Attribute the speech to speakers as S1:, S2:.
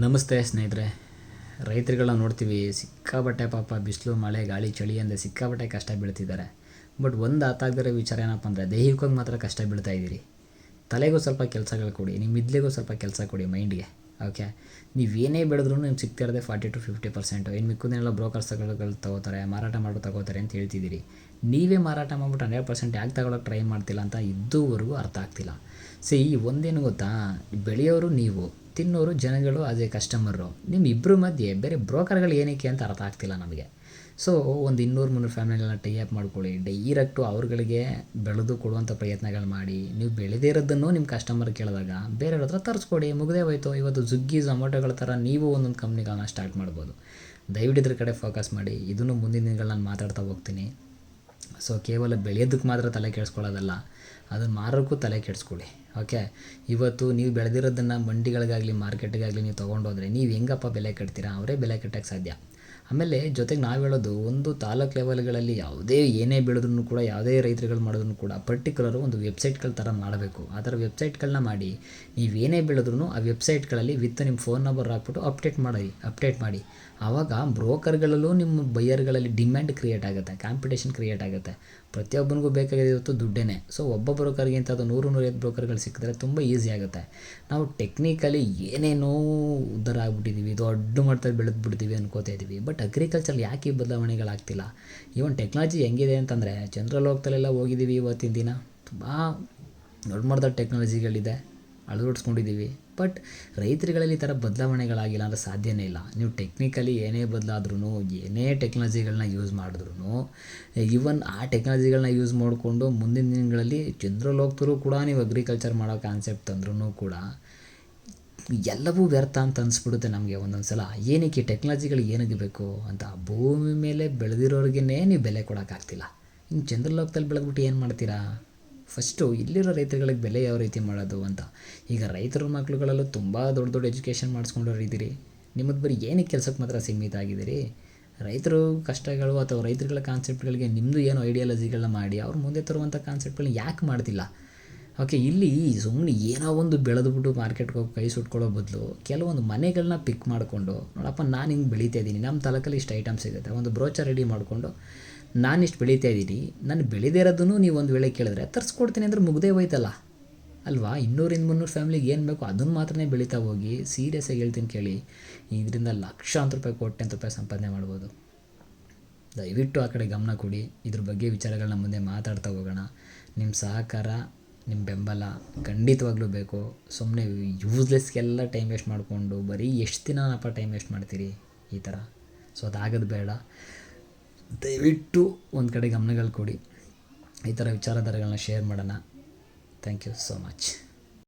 S1: ನಮಸ್ತೆ ಸ್ನೇಹಿತರೆ. ರೈತರುಗಳನ್ನ ನೋಡ್ತೀವಿ ಸಿಕ್ಕಾಬಟ್ಟೆ ಪಾಪ ಬಿಸಿಲು, ಮಳೆ, ಗಾಳಿ, ಚಳಿ ಅಂದರೆ ಸಿಕ್ಕಾಬಟ್ಟೆ ಕಷ್ಟ ಬೀಳ್ತಿದ್ದಾರೆ. ಬಟ್ ಒಂದು ಆತಾಗದಿರೋ ವಿಚಾರ ಏನಪ್ಪ ಅಂದರೆ, ದೈಹಿಕವಾಗಿ ಮಾತ್ರ ಕಷ್ಟ ಬೀಳ್ತಾ ಇದ್ದೀರಿ. ತಲೆಗೂ ಸ್ವಲ್ಪ ಕೆಲಸಗಳು ಕೊಡಿ ನಿಮ್ಮ ಮಿದ್ಲಿಗೂ ಸ್ವಲ್ಪ ಕೆಲಸ ಕೊಡಿ ಮೈಂಡ್ಗೆ, ಓಕೆ? ನೀವೇನೇ ಬೆಳೆದ್ರೂ ನಿಮ್ಗೆ ಸಿಗ್ತಿರೋದೆ ಫಾರ್ಟಿ ಟು ಫಿಫ್ಟಿ ಪರ್ಸೆಂಟು. ಇನ್ನು ಮಿಕ್ಕುದನ್ನೆಲ್ಲ ಬ್ರೋಕರ್ಸ್ಗಳು ತಗೋತಾರೆ, ಮಾರಾಟ ಮಾಡೋ ತಗೋತಾರೆ ಅಂತ ಹೇಳ್ತಿದ್ದೀರಿ. ನೀವೇ ಮಾರಾಟ ಮಾಡ್ಬಿಟ್ಟು ಹಂಡ್ರೆಡ್ ಪರ್ಸೆಂಟ್ ಯಾಕೆ ತಗೊಳಕ್ಕೆ ಟ್ರೈ ಮಾಡ್ತಿಲ್ಲ ಅಂತ ಇದುವರೆಗೂ ಅರ್ಥ ಆಗ್ತಿಲ್ಲ. ಸಿ ಒಂದೇನು ಗೊತ್ತಾ? ಬೆಳೆಯೋರು ನೀವು. ತಿನ್ನೋರು ಜನಗಳು, ಅದೇ ಕಸ್ಟಮರು ನಿಮ್ಮ ಇಬ್ಬರ ಮಧ್ಯೆ ಬೇರೆ ಬ್ರೋಕರ್ಗಳು ಏನಕ್ಕೆ ಅಂತ ಅರ್ಥ ಆಗ್ತಿಲ್ಲ ನಮಗೆ. ಸೊ ಒಂದು ಇನ್ನೂರು, ಮುನ್ನೂರು ಫ್ಯಾಮಿಲಿಗಳನ್ನ ಟೈ ಅಪ್ ಮಾಡ್ಕೊಳ್ಳಿ. ಡೈರೆಕ್ಟು ಅವ್ರುಗಳಿಗೆ ಬೆಳೆದು ಕೊಡುವಂಥ ಪ್ರಯತ್ನಗಳು ಮಾಡಿ. ನೀವು ಬೆಳೆದೇ ಇರೋದನ್ನು ನಿಮ್ಮ ಕಸ್ಟಮರ್ ಕೇಳಿದಾಗ ಬೇರೆಯವ್ರ ಹತ್ರ ತರಿಸ್ಕೊಡಿ, ಮುಗದೇ ಹೋಯ್ತು. ಇವತ್ತು ಜುಗ್ಗಿ ಝೊಮ್ಯಾಟೊಗಳ ಥರ ನೀವು ಒಂದೊಂದು ಕಂಪ್ನಿಗಳನ್ನ ಸ್ಟಾರ್ಟ್ ಮಾಡ್ಬೋದು. ದಯವಿಟ್ಟು ಇದ್ರ ಕಡೆ ಫೋಕಸ್ ಮಾಡಿ. ಇದನ್ನು ಮುಂದಿನ ದಿನಗಳು ನಾನು ಮಾತಾಡ್ತಾ ಹೋಗ್ತೀನಿ. ಸೊ ಕೇವಲ ಬೆಳೆಯೋದಕ್ಕೆ ಮಾತ್ರ ತಲೆ ಕೆಡಿಸ್ಕೊಳ್ಳೋದಲ್ಲ, ಅದನ್ನು ಮಾರೋಕ್ಕೂ ತಲೆ ಕೆಡಿಸ್ಕೊಳ್ಳಿ. ಓಕೆ ಇವತ್ತು ನೀವು ಬೆಳೆದಿರೋದನ್ನು ಮಂಡಿಗಳಿಗಾಗಲಿ, ಮಾರ್ಕೆಟ್ಗಾಗಲಿ ನೀವು ತೊಗೊಂಡೋದ್ರೆ, ನೀವು ಹೆಂಗಪ್ಪ ಬೆಲೆ ಕಟ್ತೀರಾ? ಅವರೇ ಬೆಲೆ ಕಟ್ಟೋಕ್ಕೆ ಸಾಧ್ಯ. ಆಮೇಲೆ ಜೊತೆಗೆ ನಾವು ಹೇಳೋದು ಒಂದು ತಾಲೂಕು ಲೆವೆಲ್ಗಳಲ್ಲಿ ಯಾವುದೇ ಏನೇ ಬೆಳೆದ್ರೂ ಕೂಡ ಯಾವುದೇ ರೈತರುಗಳು ಮಾಡಿದ್ರು ಕೂಡ ಪರ್ಟಿಕ್ಯುಲರು ಒಂದು ವೆಬ್ಸೈಟ್ಗಳ ಥರ ಮಾಡಬೇಕು. ಆ ಥರ ವೆಬ್ಸೈಟ್ಗಳನ್ನ ಮಾಡಿ ನೀವು ಏನೇ ಬೆಳೆದ್ರು ಆ ವೆಬ್ಸೈಟ್ಗಳಲ್ಲಿ ವಿತ್ ನಿಮ್ಮ ಫೋನ್ ನಂಬರ್ ಹಾಕ್ಬಿಟ್ಟು ಅಪ್ಡೇಟ್ ಮಾಡಿ ಅಪ್ಡೇಟ್ ಮಾಡಿ. ಆವಾಗ ಬ್ರೋಕರ್ಗಳಲ್ಲೂ ನಿಮ್ಮ ಬೈಯರ್ಗಳಲ್ಲಿ ಡಿಮ್ಯಾಂಡ್ ಕ್ರಿಯೇಟ್ ಆಗುತ್ತೆ ಕಾಂಪಿಟೇಷನ್ ಕ್ರಿಯೇಟ್ ಆಗುತ್ತೆ. ಪ್ರತಿಯೊಬ್ಬನಿಗೂ ಬೇಕಾಗಿದೆ ಇವತ್ತು ದುಡ್ಡೇ ಸೊ ಒಬ್ಬ ಬ್ರೋಕರ್ಗಿಂತ ಅದು ನೂರು ನೂರೈವತ್ತು ಬ್ರೋಕರ್ಗಳು ಸಿಕ್ಕಿದ್ರೆ ತುಂಬ ಈಸಿ ಆಗುತ್ತೆ. ನಾವು ಟೆಕ್ನಿಕಲಿ ಏನೇನೋ ಉದ್ದಾರ ಆಗ್ಬಿಟ್ಟಿದ್ದೀವಿ ದೊಡ್ಡ ಮಟ್ಟದಲ್ಲಿ ಬೆಳೆದ್ಬಿಡ್ತೀವಿ ಅನ್ಕೋತಾ ಇದ್ದೀವಿ ಬಟ್ ಅಗ್ರಿಕಲ್ಚರ್ ಯಾಕೆ ಈ ಬದಲಾವಣೆಗಳಾಗ್ತಿಲ್ಲ? ಈವನ್ ಟೆಕ್ನಾಲಜಿ ಹೆಂಗಿದೆ ಅಂತಂದರೆ ಜನರಲ್ ಹೋಗ್ತಲೆಲ್ಲ ಹೋಗಿದ್ದೀವಿ ಇವತ್ತಿನ ದಿನ. ತುಂಬ ದೊಡ್ಡ ಮಟ್ಟದ ಟೆಕ್ನಾಲಜಿಗಳಿದೆ ಅಳವಡಿಸ್ಕೊಂಡಿದ್ದೀವಿ. ಬಟ್ ರೈತರುಗಳಲ್ಲಿ ಈ ಥರ ಬದಲಾವಣೆಗಳಾಗಿಲ್ಲ ಅಂದರೆ ಸಾಧ್ಯನೇ ಇಲ್ಲ. ನೀವು ಟೆಕ್ನಿಕಲಿ ಏನೇ ಬದಲಾದ್ರೂ ಏನೇ ಟೆಕ್ನಾಲಜಿಗಳನ್ನ ಯೂಸ್ ಮಾಡಿದ್ರು ಈವನ್ ಆ ಟೆಕ್ನಾಲಜಿಗಳನ್ನ ಯೂಸ್ ಮಾಡಿಕೊಂಡು ಮುಂದಿನ ದಿನಗಳಲ್ಲಿ ಚಂದ್ರಲೋಕದಲ್ಲೂ ಕೂಡ ನೀವು ಅಗ್ರಿಕಲ್ಚರ್ ಮಾಡೋ ಕಾನ್ಸೆಪ್ಟ್ ತಂದ್ರೂ ಕೂಡ ಎಲ್ಲವೂ ವ್ಯರ್ಥ ಅಂತ ಅನಿಸ್ಬಿಡುತ್ತೆ ನಮಗೆ ಒಂದೊಂದು ಸಲ ಏನಕ್ಕೆ ಟೆಕ್ನಾಲಜಿಗಳು ಏನಕ್ಕೆ ಬೇಕು ಅಂತ ಭೂಮಿ ಮೇಲೆ ಬೆಳೆದಿರೋರಿಗೇ ನೀವು ಬೆಲೆ ಕೊಡೋಕ್ಕಾಗ್ತಿಲ್ಲ. ಇನ್ನು ಚಂದ್ರಲೋಕದಲ್ಲಿ ಬೆಳೆದ್ಬಿಟ್ಟು ಏನು ಮಾಡ್ತೀರಾ? ಫಸ್ಟು ಇಲ್ಲಿರೋ ರೈತರುಗಳಿಗೆ ಬೆಲೆ ಯಾವ ರೀತಿ ಮಾಡೋದು ಅಂತ. ಈಗ ರೈತರ ಮಕ್ಕಳುಗಳಲ್ಲೂ ತುಂಬ ದೊಡ್ಡ ದೊಡ್ಡ ಎಜುಕೇಷನ್ ಮಾಡಿಸ್ಕೊಂಡವ್ರು ಇದ್ದೀರಿ. ನಿಮ್ಮದು ಬರೀ ಏನಕ್ಕೆ ಕೆಲಸಕ್ಕೆ ಮಾತ್ರ ಸೀಮಿತ ಆಗಿದ್ದೀರಿ? ರೈತರು ಕಷ್ಟಗಳು ಅಥವಾ ರೈತರುಗಳ ಕಾನ್ಸೆಪ್ಟ್ಗಳಿಗೆ ನಿಮ್ಮದು ಏನು ಐಡಿಯಾಲಜಿಗಳನ್ನ ಮಾಡಿ ಅವ್ರು ಮುಂದೆ ತರುವಂಥ ಕಾನ್ಸೆಪ್ಟ್ಗಳನ್ನ ಯಾಕೆ ಮಾಡ್ತಿಲ್ಲ? ಓಕೆ, ಇಲ್ಲಿ ಸುಮ್ಮನೆ ಏನೋ ಒಂದು ಬೆಳೆದ್ಬಿಟ್ಟು ಮಾರ್ಕೆಟ್ಗೆ ಹೋಗಿ ಕೈ ಸುಟ್ಕೊಳ್ಳೋ ಬದಲು ಕೆಲವೊಂದು ಮನೆಗಳನ್ನ ಪಿಕ್ ಮಾಡಿಕೊಂಡು, ನೋಡಪ್ಪ, ನಾನು ಹಿಂಗೆ ಬೆಳೀತಾ ಇದ್ದೀನಿ ನಮ್ಮ ತಲಕಲ್ಲಿ ಇಷ್ಟು ಐಟಮ್ ಸಿಗುತ್ತೆ ಒಂದು ಬ್ರೋಚರ್ ರೆಡಿ ಮಾಡಿಕೊಂಡು ನಾನಿಷ್ಟು ಬೆಳೀತಾ ಇದ್ದೀನಿ, ನಾನು ಬೆಳೆದಿರೋದನ್ನು ನೀವು ಒಂದು ವೇಳೆ ಕೇಳಿದ್ರೆ ತರಿಸ್ಕೊಡ್ತೀನಿ ಅಂದ್ರೆ ಮುಗ್ದೇ ಹೋಯ್ತಲ್ಲ. ಅಲ್ವಾ? ಇನ್ನೂರಿಂದ ಮುನ್ನೂರು ಫ್ಯಾಮ್ಲಿಗೆ ಏನು ಬೇಕೋ ಅದನ್ನು ಮಾತ್ರನೇ ಬೆಳೀತಾ ಹೋಗಿ ಸೀರಿಯಸ್ಸಾಗಿ ಹೇಳ್ತೀನಿ ಕೇಳಿ, ಇದರಿಂದ ಲಕ್ಷಾಂತರ ರೂಪಾಯಿ ಕೋಟ್ಯಂತ ರೂಪಾಯಿ ಸಂಪಾದನೆ ಮಾಡ್ಬೋದು. ದಯವಿಟ್ಟು ಆ ಕಡೆ ಗಮನ ಕೊಡಿ, ಇದ್ರ ಬಗ್ಗೆ ವಿಚಾರಗಳನ್ನ ಮುಂದೆ ಮಾತಾಡ್ತಾ ಹೋಗೋಣ. ನಿಮ್ಮ ಸಹಕಾರ ನಿಮ್ಮ ಬೆಂಬಲ ಖಂಡಿತವಾಗ್ಲೂ ಬೇಕು. ಸುಮ್ಮನೆ ಯೂಸ್ಲೆಸ್ಗೆಲ್ಲ ಟೈಮ್ ವೇಸ್ಟ್ ಮಾಡಿಕೊಂಡು ಬರೀ ಎಷ್ಟು ದಿನನಪ್ಪ ಟೈಮ್ ವೇಸ್ಟ್ ಮಾಡ್ತೀರಿ ಈ ಥರ ಸೊ ಅದಾಗೋದು ಬೇಡ. ದಯವಿಟ್ಟು ಒಂದು ಕಡೆ ಗಮನಗಳು ಕೊಡಿ. ಈ ಥರ ವಿಚಾರಧಾರೆಗಳನ್ನ ಶೇರ್ ಮಾಡೋಣ. Thank you so much